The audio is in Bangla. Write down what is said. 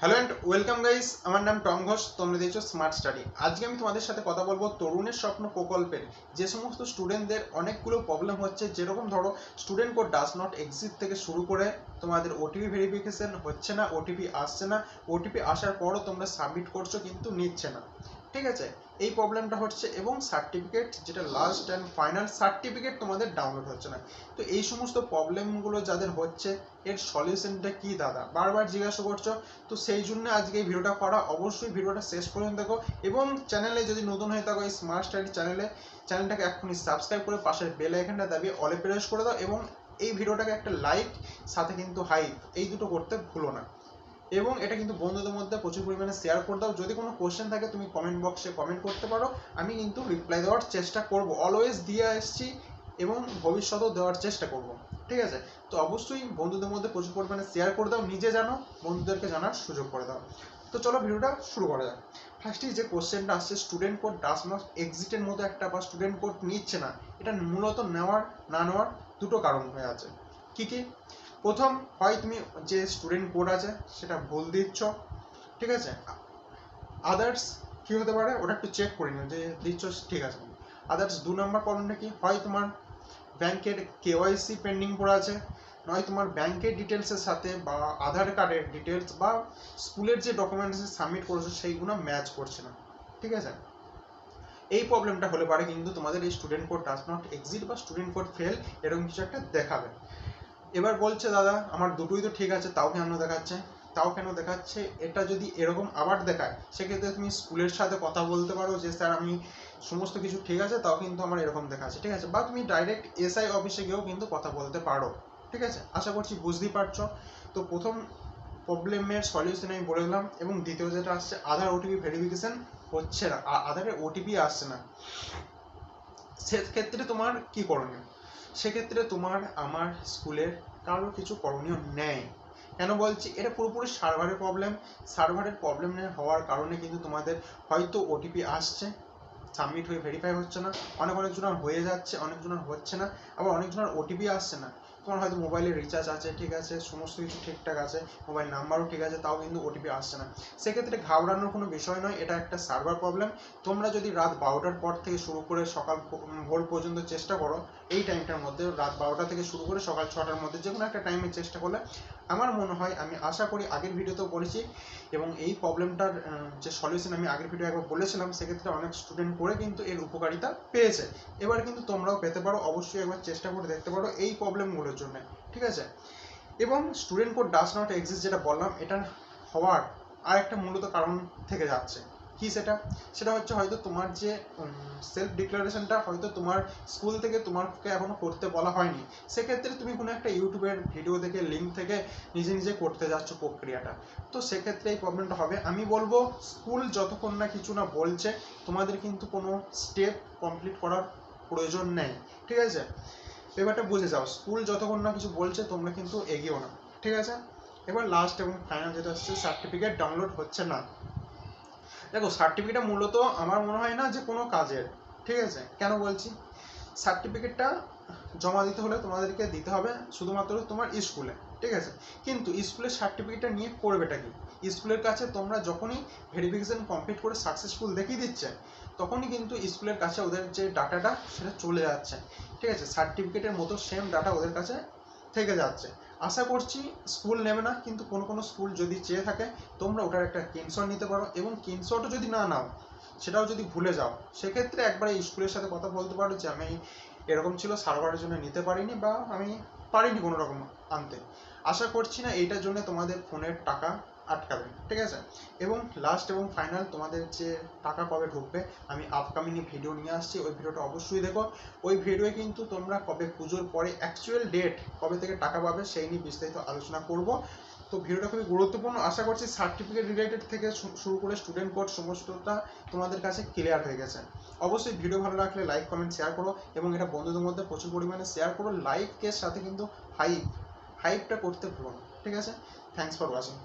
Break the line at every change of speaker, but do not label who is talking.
হ্যালো অ্যান্ড ওয়েলকাম গাইস আমার নাম টম ঘোষ, তোমরা দেখছ স্মার্ট স্টাডি আজকে আমি তোমাদের সাথে কথা বলব তরুণের স্বপ্ন প্রকল্পের। যে সমস্ত স্টুডেন্টদের অনেকগুলো প্রবলেম হচ্ছে, যেরকম ধরো student code does not exist থেকে শুরু করে তোমাদের ওটিপি ভেরিফিকেশন হচ্ছে না ওটিপি আসছে না। ওটিপি আসার পরও তোমরা সাবমিট করছ কিন্তু নিচ্ছে না। ঠিক আছে? এই প্রবলেমটা হচ্ছে এবং সার্টিফিকেট যেটা লাস্ট অ্যান্ড ফাইনাল সার্টিফিকেট তোমাদের ডাউনলোড হচ্ছে না। তো এই সমস্ত প্রবলেমগুলো যাদের হচ্ছে, এর সলিউশনটা কি দাদা? বারবার জিজ্ঞাসা করছ, তো সেই জন্য আজকে এই ভিডিওটা করা। অবশ্যই ভিডিওটা শেষ পর্যন্ত দেখো এবং চ্যানেলে যদি নতুন হয়ে থাকো এই স্মার্ট স্টাডি চ্যানেলে চ্যানেলটাকে এখনই সাবস্ক্রাইব করে পাশের বেল আইকনটা দাবিয়ে অলে প্রেস করে দাও এবং এই ভিডিওটাকে একটা লাইক সাথে কিন্তু হাইপ এই দুটো করতে ভুলো না। এবং এটা কিন্তু বন্ধুদের মধ্যে প্রচুর পরিমাণে শেয়ার করে দাও। যদি কোনো কোশ্চেন থাকে, তুমি কমেন্ট বক্সে কমেন্ট করতে পারো। আমি কিন্তু রিপ্লাই দেওয়ার চেষ্টা করব। অলওয়েজ দিয়ে এসেছি এবং ভবিষ্যতেও দেওয়ার চেষ্টা করব। ঠিক আছে? তো অবশ্যই বন্ধুদের মধ্যে প্রচুর পরিমাণে শেয়ার করে দাও। নিজে জানো, বন্ধুদেরকে জানার সুযোগ করে দাও। তো চলো ভিডিওটা শুরু করা যাক। ফার্স্টেই যে কোশ্চেনটা আসছে স্টুডেন্ট কোড ডাস নট এক্সিটের মতো একটা বা স্টুডেন্ট কোড নিচ্ছে না। এটা মূলত নেওয়ার, না নেওয়ার দুটো কারণ হয়ে আছে। কি কি? প্রথম হয় তুমি যে স্টুডেন্ট কোড আছে, সেটা ভুল দিচ্ছ, ঠিক আছে? আদার্স কি হতে পারে, ওটা একটু চেক করে নিও, যে দিচ্ছ, ঠিক আছে। আদার্স দু নম্বর প্রবলেমটা কি? হয় তোমার ব্যাংকের কেওয়াইসি পেন্ডিং পড়ে আছে, নয় তোমার ব্যাংকের ডিটেলসের সাথে বা আধার কার্ডের ডিটেলস বা স্কুলের যে ডকুমেন্টস সাবমিট করেছ, সেইগুলো ম্যাচ করছে না, ঠিক আছে? এই প্রবলেমটা হলে পারে কিন্তু তোমাদের এই student code does not exit বা স্টুডেন্ট কোড ফেল এরকম কিছু একটা দেখাবে। এবার বলছে, দাদা, আমার দুটোই তো ঠিক আছে, তাও কেন দেখাচ্ছে? তাও কেন দেখাচ্ছে? এটা যদি এরকম আবার দেখায়, সেক্ষেত্রে তুমি স্কুলের সাথে কথা বলতে পারো যে, স্যার, আমি সমস্ত কিছু ঠিক আছে, তাও কিন্তু আমার এরকম দেখাচ্ছে। ঠিক আছে? বা তুমি ডাইরেক্ট এসআই অফিসে গিয়েও কিন্তু কথা বলতে পারো। ঠিক আছে? আশা করছি বুঝতেই পারছ। তো প্রথম প্রবলেমের সলিউশন আমি বলে দিলাম এবং দ্বিতীয় যেটা আসছে, আধার ওটিপি ভেরিফিকেশন হচ্ছে না, আ- আধারের ওটিপি আসছে না। সেক্ষেত্রে তোমার কি করণীয়? সেক্ষেত্রে তোমার আমার স্কুলের কারোর কিছু করণীয় নেই। কেন বলছি? এটা পুরোপুরি সার্ভারের প্রবলেম সার্ভারের প্রবলেম হওয়ার কারণে কিন্তু তোমাদের হয়তো ওটিপি আসছে। সাবমিট হয়ে ভেরিফাই হচ্ছে না। অনেক অনেকজনের হয়ে যাচ্ছে, অনেকজনের হচ্ছে না। আবার অনেকজনের ওটিপি আসছে না। তোমার হয়তো মোবাইলে রিচার্জ আছে, ঠিক আছে, সমস্ত কিছু ঠিকঠাক আছে মোবাইল নাম্বারও ঠিক আছে, তাও কিন্তু ওটিপি আসছে না। সেক্ষেত্রে ঘাবড়ানোর কোনো বিষয় নয়, এটা একটা সার্ভার প্রবলেম তোমরা যদি রাত বারোটার পর থেকে শুরু করে সকাল ভোর পর্যন্ত চেষ্টা করো এই টাইমটার মধ্যে রাত বারোটা থেকে শুরু করে সকাল ছটার মধ্যে যে কোনো একটা টাইমে চেষ্টা করলে আমার মনে হয় আমি আশা করি আগের ভিডিওতেও বলেছি এবং এই প্রবলেমটার যে সলিউশন আমি আগের ভিডিও একবার বলেছিলাম, সেক্ষেত্রে অনেক স্টুডেন্ট করে কিন্তু এর উপকারিতা পেয়েছে। এবার কিন্তু তোমরাও পেতে পারো, অবশ্যই একবার চেষ্টা করে দেখতে পারো এই প্রবলেমগুলোর জন্য, ঠিক আছে? এবং student code does not exist যেটা বললাম এটা হওয়ার আর একটা মূলত কারণ থেকে যাচ্ছে। কি সেটা সেটা হচ্ছে হয়তো তোমার যে সেলফ ডিক্লারেশনটা হয়তো তোমার স্কুল থেকে তোমাকে এখনও করতে বলা হয়নি। সেক্ষেত্রে তুমি কোনো একটা ইউটিউবের ভিডিও দেখে লিঙ্ক থেকে নিজে নিজে করতে যাচ্ছ প্রক্রিয়াটা। তো সেক্ষেত্রে এই প্রবলেমটা হবে। আমি বলব স্কুল যতক্ষণ না কিছু না বলছে, তোমাদের কিন্তু কোনো স্টেপ কমপ্লিট করার প্রয়োজন নেই। ঠিক আছে? এবারটা বুঝে যাও স্কুল যতক্ষণ না কিছু বলছে, তোমরা কিন্তু এগিয়েও না। ঠিক আছে? এবার লাস্ট এবং ফাইনাল যেটা হচ্ছে সার্টিফিকেট ডাউনলোড হচ্ছে না। দেখো সার্টিফিকেটটা মূলত আমার মনে হয় না যে কোনো কাজের, ঠিক আছে? কেন বলছি? সার্টিফিকেটটা জমা দিতে হলে তোমাদেরকে দিতে হবে শুধুমাত্র তোমার স্কুলে, ঠিক আছে? কিন্তু স্কুলের সার্টিফিকেটটা নিয়ে করবেটা কি? স্কুলের কাছে তোমরা যখনই ভেরিফিকেশন কমপ্লিট করে সাকসেসফুল দেখিয়ে দিচ্ছে, তখনই কিন্তু স্কুলের কাছে ওদের যে ডাটাটা সেটা চলে যাচ্ছে, ঠিক আছে? সার্টিফিকেটের মতো সেম ডাটা ওদের কাছে থেকে যাচ্ছে। আশা করছি স্কুল নেবে না, কিন্তু কোনো কোনো স্কুল যদি চেয়ে থাকে, তোমরা ওটার একটা স্ক্রিনশট নিতে পারো এবং স্ক্রিনশটও যদি না নাও, সেটাও যদি ভুলে যাও, সেক্ষেত্রে একবার এই স্কুলের সাথে কথা বলতে পারো যে আমি এরকম ছিল সার্ভারের জন্য নিতে পারিনি বা আমি পারিনি কোনোরকম আনতে। আশা করছি না এইটার জন্য তোমাদের ফোনের টাকা আটকাবে ঠিক আছে? এবং লাস্ট এবং ফাইনাল তোমাদের যে টাকা কবে ঢুকবে, আমি আপকামিং ভিডিও নিয়ে আসছি, ওই ভিডিওটা অবশ্যই দেখো। ওই ভিডিওয়ে কিন্তু তোমরা কবে পুজোর পরে অ্যাকচুয়াল ডেট কবে থেকে টাকা পাবে সেই নিয়ে বিস্তারিত আলোচনা করব। তো ভিডিওটা খুবই গুরুত্বপূর্ণ। আশা করছি সার্টিফিকেট রিলেটেড থেকে শুরু করে স্টুডেন্ট কোড সমস্তটা তোমাদের কাছে ক্লিয়ার হয়ে গেছে। অবশ্যই ভিডিও ভালো লাগলে লাইক কমেন্ট শেয়ার করো এবং এটা বন্ধুদের মধ্যে প্রচুর পরিমাণে শেয়ার করো। লাইকের সাথে কিন্তু হাইপ হাইপটা করতে ভুলো না, ঠিক আছে? Thanks for watching